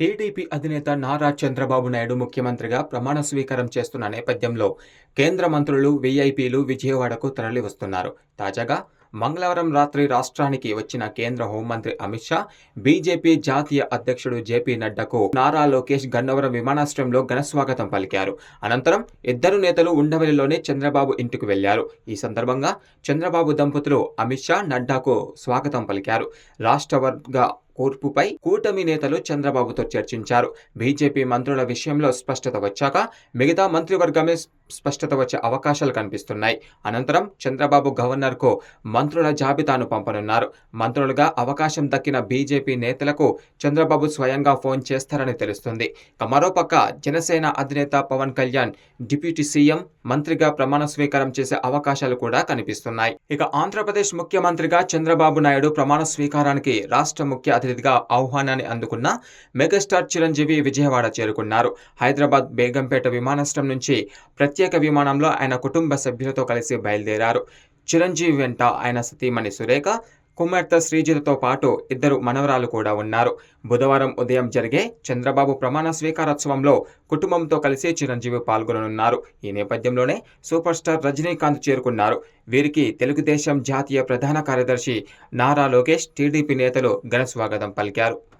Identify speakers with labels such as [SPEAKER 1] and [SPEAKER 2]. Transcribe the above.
[SPEAKER 1] TDP అధినేత నారా చంద్రబాబు నాయుడు ముఖ్యమంత్రిగా ప్రమాణ స్వీకారం చేస్తున్న నేపథ్యంలో కేంద్ర మంత్రులు వీఐపీలు విజయవాడకు తరలివస్తున్నారు. తాజాగా మంగళవారం రాత్రి రాష్ట్రానికి వచ్చిన కేంద్ర హోంమంత్రి అమిత్ షా బీజేపీ జాతీయ అధ్యక్షుడు జేపీ నడ్డాకు నారా లోకేష్ గన్నవరం విమానాశ్రయంలో ఘనస్వాగతం పలికారు. అనంతరం ఇద్దరు నేతలు ఉండవల్లిలోనే చంద్రబాబు ఇంటికి వెళ్ళారు. ఈ సందర్భంగా చంద్రబాబు దంపతులు అమిత్ షా నడ్డాకు స్వాగతం పలికారు. రాష్ట్ర వర్గ కూర్పుపై కూటమి నేతలు చంద్రబాబుతో చర్చించారు. బీజేపీ మంత్రుల విషయంలో స్పష్టత వచ్చాక మిగతా మంత్రివర్గమే స్పష్టత వచ్చే అవకాశాలు కనిపిస్తున్నాయి. అనంతరం చంద్రబాబు గవర్నర్కు మంత్రుల జాబితాను పంపనున్నారు. మంత్రులుగా అవకాశం దక్కిన బీజేపీ నేతలకు చంద్రబాబు స్వయంగా ఫోన్ చేస్తారని తెలుస్తుంది. ఇక మరోపక్క జనసేన అధినేత పవన్ కళ్యాణ్ డిప్యూటీ సీఎం మంత్రిగా ప్రమాణ స్వీకారం చేసే అవకాశాలు కూడా కనిపిస్తున్నాయి. ఇక ఆంధ్రప్రదేశ్ ముఖ్యమంత్రిగా చంద్రబాబు నాయుడు ప్రమాణ స్వీకారానికి రాష్ట్ర ముఖ్య అతిథిగా ఆహ్వానాన్ని అందుకున్న మెగాస్టార్ చిరంజీవి విజయవాడ చేరుకున్నారు. హైదరాబాద్ బేగంపేట విమానాశ్రయం నుంచి ప్రత్యేక విమానంలో ఆయన కుటుంబ సభ్యులతో కలిసి బయలుదేరారు. చిరంజీవి వెంట ఆయన సతీమణి సురేఖ కుమార్తె శ్రీజితతో పాటు ఇద్దరు మనవరాలు కూడా ఉన్నారు. బుధవారం ఉదయం జరిగే చంద్రబాబు ప్రమాణ స్వీకారోత్సవంలో కుటుంబంతో కలిసి చిరంజీవి పాల్గొననున్నారు. ఈ నేపథ్యంలోనే సూపర్ స్టార్ రజనీకాంత్ చేరుకున్నారు. వీరికి తెలుగుదేశం జాతీయ ప్రధాన కార్యదర్శి నారా లోకేష్ టీడీపీ నేతలు ఘన స్వాగతం పలికారు.